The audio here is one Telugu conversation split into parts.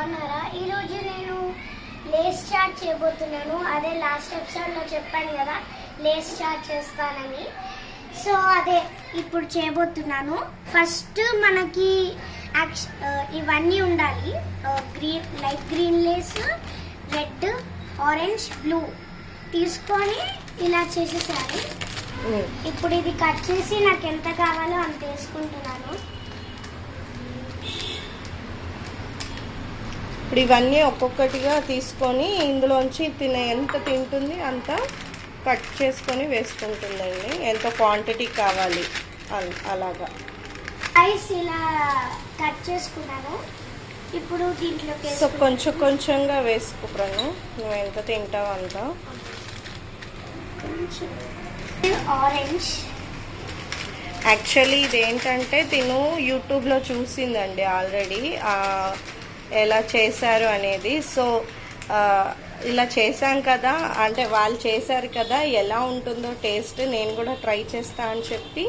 బాగున్నారా? ఈరోజు నేను లేస్ చాట్ చేయబోతున్నాను. అదే లాస్ట్ ఎపిసోడ్లో చెప్పాను కదా లేస్ చాట్ చేస్తానని. సో అదే ఇప్పుడు చేయబోతున్నాను. ఫస్ట్ మనకి ఇవన్నీ ఉండాలి. Green light green Lay's red orange blue తీసుకొని ఇలా చేసేసారు ఇప్పుడు ఇది కట్ చేసి నాకు ఎంత కావాలో అంత వేసుకుంటున్నాను. ఇప్పుడు ఇవన్నీ ఒక్కొక్కటిగా తీసుకొని ఇందులోంచి తినే ఎంత తింటుంది అంత కట్ చేసుకొని వేసుకుంటుందండి. ఎంత క్వాంటిటీ కావాలి అల్- అలాగా. ఐస్ ఇలా కట్ చేసుకున్నాను. ఇప్పుడు దీంట్లోకి సో. కొంచెం కొంచెంగా వేసుకుప్రాను నువ్వు ఎంత తింటావు అంత. ఆరెంజ్ యాక్చువల్లీ ఇదేంటంటే తిను యూట్యూబ్లో చూసిందండి ఆల్రెడీ. ఎలా చేశారు అనేది. సో ఇలా చేశాం కదా అంటే వాళ్ళు చేశారు కదా ఎలా ఉంటుందో టేస్ట్ నేను కూడా ట్రై చేస్తా అని చెప్పి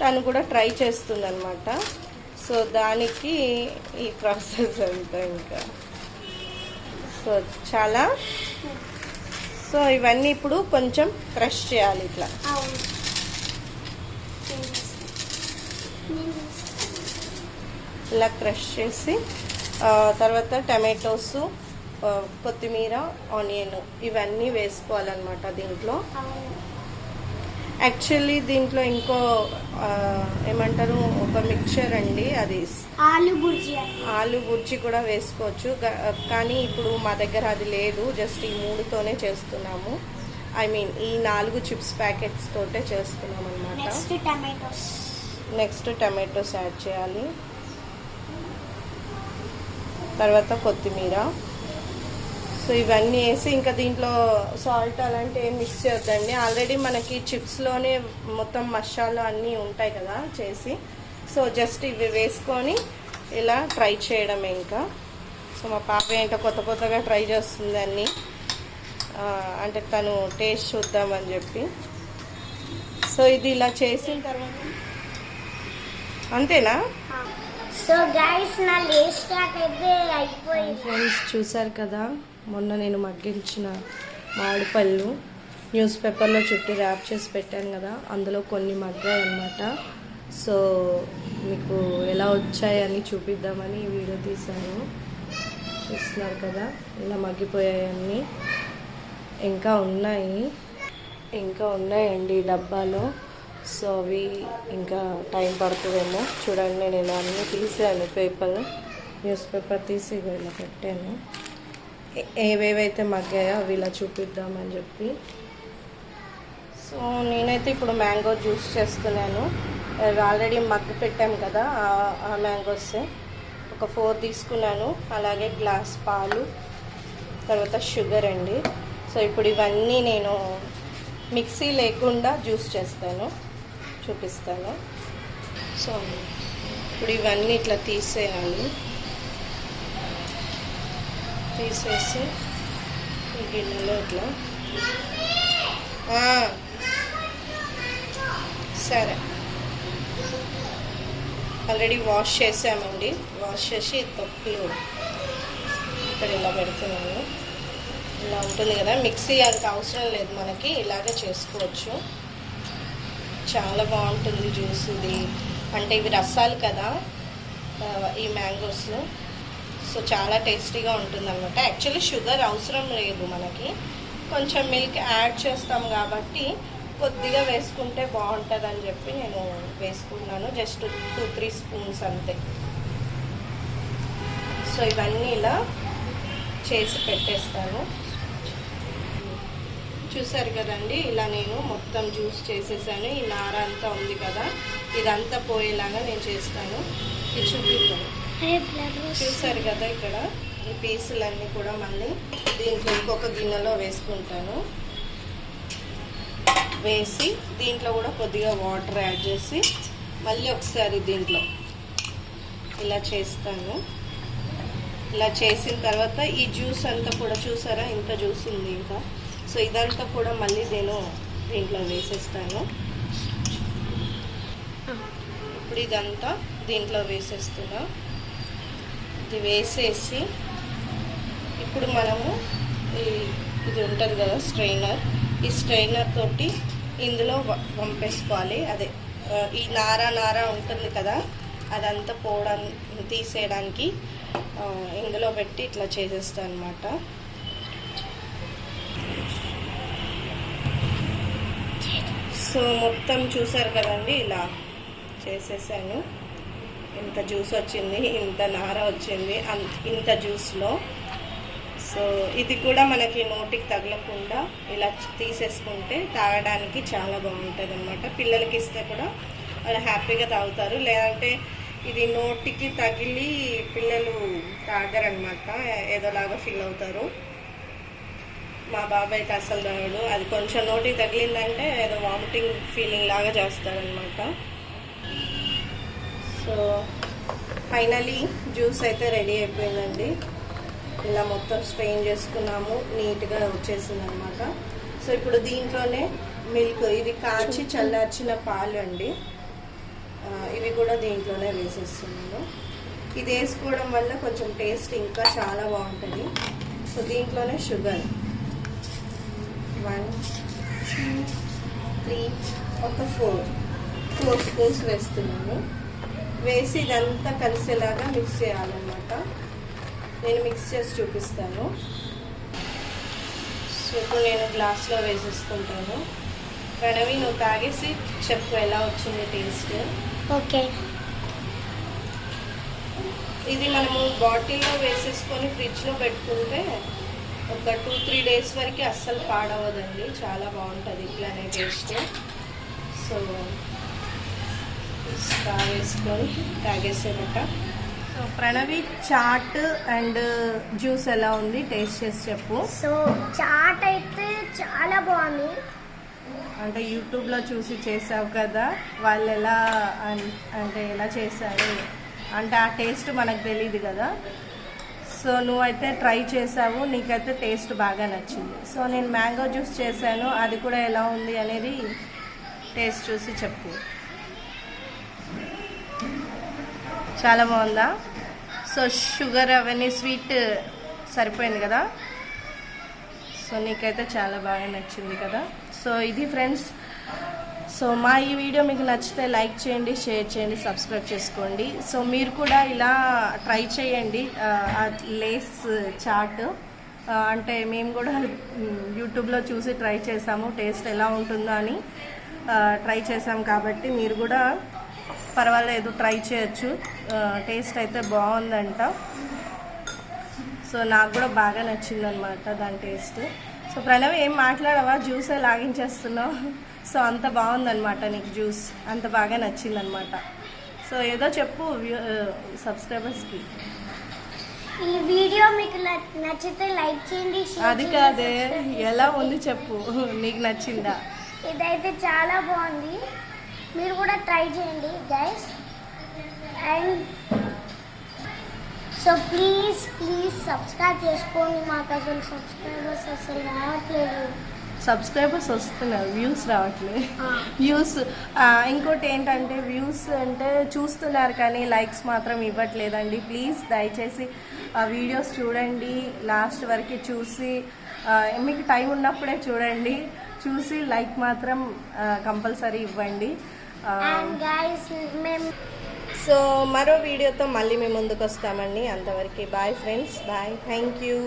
తను కూడా ట్రై చేస్తుంది అనమాట సో దానికి ఈ ప్రాసెస్ అంతా ఇంకా. సో చాలా. సో ఇవన్నీ ఇప్పుడు కొంచెం క్రష్ చేయాలి ఇట్లా. ఇలా క్రష్ చేసి తర్వాత టమాటోస్ కొత్తిమీర ఆనియన్ ఇవన్నీ వేసుకోవాలన్నమాట దీంట్లో. యాక్చువల్లీ దీంట్లో ఇంకో ఏమంటారు ఒక మిక్చర్ అండి అది. ఆలు బుర్జీ ఆలు బుర్జీ కూడా వేసుకోవచ్చు. కానీ ఇప్పుడు మా దగ్గర అది లేదు. జస్ట్ ఈ మూడుతోనే చేస్తున్నాము. ఐ మీన్ ఈ నాలుగు చిప్స్ ప్యాకెట్స్ తోటే చేస్తున్నాం అనమాట నెక్స్ట్ టమాటోస్ యాడ్ చేయాలి. తర్వాత కొత్తిమీర. సో ఇవన్నీ వేసి ఇంకా దీంట్లో సాల్ట్ అలాంటి ఏం మిక్స్ చేయొద్దండి. ఆల్రెడీ మనకి చిప్స్లోనే మొత్తం మసాలా అన్నీ ఉంటాయి కదా చేసి. సో జస్ట్ ఇవి వేసుకొని ఇలా ట్రై చేయడమే ఇంకా. సో మా పాప ఏంటో కొత్త కొత్తగా ట్రై చేస్తుంది అన్నీ. అంటే తను టేస్ట్ చూద్దామని చెప్పి. సో ఇది ఇలా చేసిన తర్వాత అంతేనా? సో గైస్ నా లేస్ స్టాక్ అయితే అయిపోయింది. ఫ్రెండ్స్ చూసారు కదా? మొన్న నేను మగ్గించిన మామిడిపళ్ళు న్యూస్ పేపర్లో చుట్టి ర్యాప్ చేసి పెట్టాను కదా? అందులో కొన్ని మగ్గాయి అనమాట సో మీకు ఎలా వచ్చాయని చూపిద్దామని ఈ వీడియో తీశాను. చూస్తున్నారు కదా? ఇలా మగ్గిపోయాయన్నీ ఇంకా ఉన్నాయి. ఇంకా ఉన్నాయండి డబ్బాలో. సో అవి ఇంకా టైం పడుతుందేమో. చూడండి నేను ఇలా అన్నీ తీసాను పేపర్ న్యూస్ పేపర్ తీసి ఇలా పెట్టాను. ఏవేవైతే మగ్గాయో అవి ఇలా చూపిద్దామని చెప్పి. సో నేనైతే ఇప్పుడు మ్యాంగో జ్యూస్ చేస్తున్నాను. ఆల్రెడీ మగ్గు పెట్టాం కదా ఆ- ఆ మ్యాంగోస్. ఒక ఫోర్ తీసుకున్నాను. అలాగే గ్లాస్ పాలు తర్వాత షుగర్ అండి. సో ఇప్పుడు ఇవన్నీ నేను మిక్సీ లేకుండా జ్యూస్ చేస్తాను. చూపిస్తాను. సో ఇప్పుడు ఇవన్నీ ఇట్లా తీసేయాలి. తీసేసి ఈ గిన్నెలో ఇట్లా. సరే. ఆల్రెడీ వాష్ చేసామండి. వాష్ చేసి తొక్కులు ఇక్కడ ఇలా పెడుతున్నాను. ఇలా ఉంటుంది కదా మిక్సీ అంత అవసరం లేదు మనకి ఇలాగే చేసుకోవచ్చు. చాలా బాగుంటుంది జ్యూస్ ఇది. అంటే ఇవి రసాలు కదా ఈ మ్యాంగోస్ సో చాలా టేస్టీగా ఉంటుంది అనమాట యాక్చువల్లీ షుగర్ అవసరం లేదు మనకి. కొంచెం మిల్క్ యాడ్ చేస్తాం కాబట్టి కొద్దిగా వేసుకుంటే బాగుంటుంది అని చెప్పి నేను వేసుకున్నాను జస్ట్ టూ త్రీ స్పూన్స్ అంతే. సో ఇవన్నీ ఇలా చేసి పెట్టేస్తాను. చూసారు కదండి ఇలా నేను మొత్తం జ్యూస్ చేసేసాను. ఈ నార అంతా ఉంది కదా ఇదంతా పోయేలాగా నేను చేస్తాను. ఇది చూపిస్తాను చూసారు కదా ఇక్కడ ఈ పీసులన్నీ కూడా మళ్ళీ దీంట్లో ఇంకొక గిన్నెలో వేసుకుంటాను. వేసి దీంట్లో కూడా కొద్దిగా వాటర్ యాడ్ చేసి మళ్ళీ ఒకసారి దీంట్లో ఇలా చేస్తాను. ఇలా చేసిన తర్వాత ఈ జ్యూస్ అంతా కూడా చూసారా? ఇంత జ్యూస్ ఉంది ఇంకా. సో ఇదంతా కూడా మళ్ళీ నేను దీంట్లో వేసేస్తాను. ఇప్పుడు ఇదంతా దీంట్లో వేసేస్తున్నా. ఇది వేసేసి ఇప్పుడు మనము ఈ ఇది ఉంటుంది కదా స్ట్రైనర్. ఈ స్ట్రైనర్ తోటి ఇందులో వ- అదే ఈ నారా నార ఉంటుంది కదా అదంతా పోవడానికి తీసేయడానికి ఇందులో పెట్టి ఇట్లా చేసేస్తాను అనమాట సో మొత్తం చూసారు కదండి ఇలా చేసేసాను. ఇంత జ్యూస్ వచ్చింది ఇంత నార వచ్చింది ఇంత జ్యూస్లో. సో ఇది కూడా మనకి నోటికి తగలకుండా ఇలా తీసేసుకుంటే తాగడానికి చాలా బాగుంటుంది అనమాట పిల్లలకి ఇస్తే కూడా వాళ్ళు హ్యాపీగా తాగుతారు. లేదంటే ఇది నోటికి తగిలి పిల్లలు తాగరనమాట ఏదోలాగా ఫీల్ అవుతారు. మా బాబాయ్ అయితే అసలు తాగడు అది కొంచెం నోటికి తగిలిందంటే ఏదో వామిటింగ్ ఫీలింగ్ లాగా చేస్తారనమాట సో ఫైనలీ జ్యూస్ అయితే రెడీ అయిపోయిందండి. ఇలా మొత్తం స్ట్రెయిన్ చేసుకున్నాము. నీట్గా వచ్చేసింది అనమాట సో ఇప్పుడు దీంట్లోనే మిల్క్ ఇది కాచి చల్లార్చిన పాలు అండి ఇవి కూడా దీంట్లోనే వేసేస్తున్నాను. ఇది వేసుకోవడం వల్ల కొంచెం టేస్ట్ ఇంకా చాలా బాగుంటుంది. సో దీంట్లోనే షుగర్ వన్ టూ త్రీ ఒక ఫోర్ ఫోర్ స్పూన్స్ వేస్తున్నాను. వేసి ఇదంతా కలిసేలాగా మిక్స్ చేయాలన్నమాట. నేను మిక్స్ చేసి చూపిస్తాను. సో ఇప్పుడు నేను గ్లాస్లో వేసేసుకుంటాను. ప్రణవి నువ్వు తాగేసి చెప్పు ఎలా వచ్చింది టేస్ట్ ఓకే. ఇది మనము బాటిల్లో వేసేసుకొని ఫ్రిడ్జ్లో పెట్టుకుంటే ఒక టూ త్రీ డేస్ వరకు అస్సలు పాడవదండి. చాలా బాగుంటుంది ఇట్లానే టేస్ట్ సో వేసుకొని తాగేసేనట so Pranavi chaat and juice ఎలా ఉంది? టేస్ట్ చేసి చెప్పు. సో చాట్ అయితే చాలా బాగుంది. అంటే యూట్యూబ్లో చూసి చేసావు కదా వాళ్ళు ఎలా అన్- అంటే ఎలా చేశారు? అంటే ఆ టేస్ట్ మనకు తెలియదు కదా. సో నువ్వైతే ట్రై చేసావు నీకైతే టేస్ట్ బాగా నచ్చింది. సో నేను మ్యాంగో జ్యూస్ చేశాను. అది కూడా ఎలా ఉంది అనేది టేస్ట్ చూసి చెప్పు. చాలా బాగుందా? సో షుగర్ అవన్నీ స్వీట్ సరిపోయింది కదా? సో నీకైతే చాలా బాగా నచ్చింది కదా? సో ఇది ఫ్రెండ్స్ సో మా ఈ వీడియో మీకు నచ్చితే లైక్ చేయండి షేర్ చేయండి సబ్స్క్రైబ్ చేసుకోండి. సో మీరు కూడా ఇలా ట్రై చేయండి లేస్ చాట్. అంటే మేము కూడా యూట్యూబ్లో చూసి ట్రై చేసాము టేస్ట్ ఎలా ఉంటుందో అని ట్రై చేసాం కాబట్టి మీరు కూడా పర్వాలేదు ట్రై చేయొచ్చు. టేస్ట్ అయితే బాగుందంట. సో నాకు కూడా బాగా నచ్చిందనమాట దాని టేస్ట్. సో ప్రణవ్ ఏం మాట్లాడవా? జ్యూసే లాగించేస్తున్నావు. సో అంత బాగుందన్నమాట నీకు జ్యూస్. అంత బాగా నచ్చిందనమాట సో ఏదో చెప్పు సబ్స్క్రైబర్స్కి ఈ వీడియో మీకు నచ్చితే లైక్ చేయండి అది కాదే. ఎలా ఉంది చెప్పు. నీకు నచ్చిందా? ఇదైతే చాలా బాగుంది. మీరు కూడా ట్రై చేయండి guys and so please please subscribe చేసుకోండి. మాకు అసలు సబ్స్క్రైబర్స్ అసలు రావట్లేదు. సబ్స్క్రైబర్స్ వస్తున్నారు వ్యూస్ రావట్లేదు. ఆ, వ్యూస్ ఇంకోటి ఏంటంటే వ్యూస్ అంటే చూస్తున్నారు కానీ లైక్స్ మాత్రం ఇవ్వట్లేదండి. ప్లీజ్ దయచేసి ఆ వీడియోస్ చూడండి లాస్ట్ వరకు చూసి మీకు టైం ఉన్నప్పుడే చూడండి. చూసి లైక్ మాత్రం కంపల్సరీ ఇవ్వండి. సో మరో వీడియోతో మళ్ళీ మేము ముందుకు వస్తామండి అంతవరకు bye friends bye thank you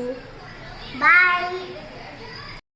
bye